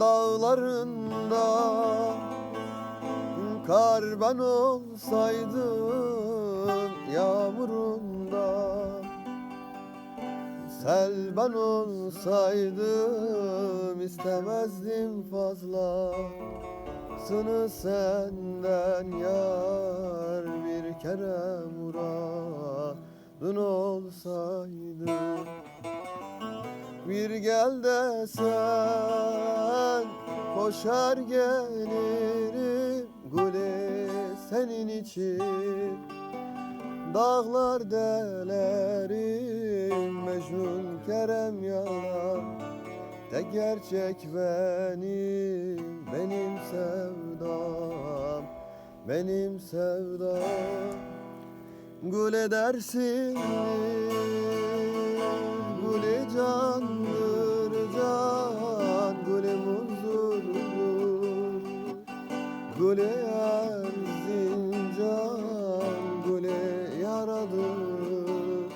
dağlarında Kar ben olsaydım yağmurunda Sel ben olsaydım istemezdim fazla Sını senden yar bir kere muradın olsaydı Bir gel desen koşar gelirim Gule senin için. Dağlar delerim Mecnun Kerem yalan. Tek gerçek benim Benim sevdam Benim sevdam. Gül edersin Gülü erzincan Gülü yaradır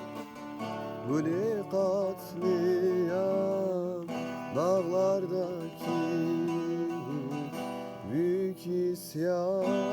Gülü katliam Dağlardaki Büyük isyan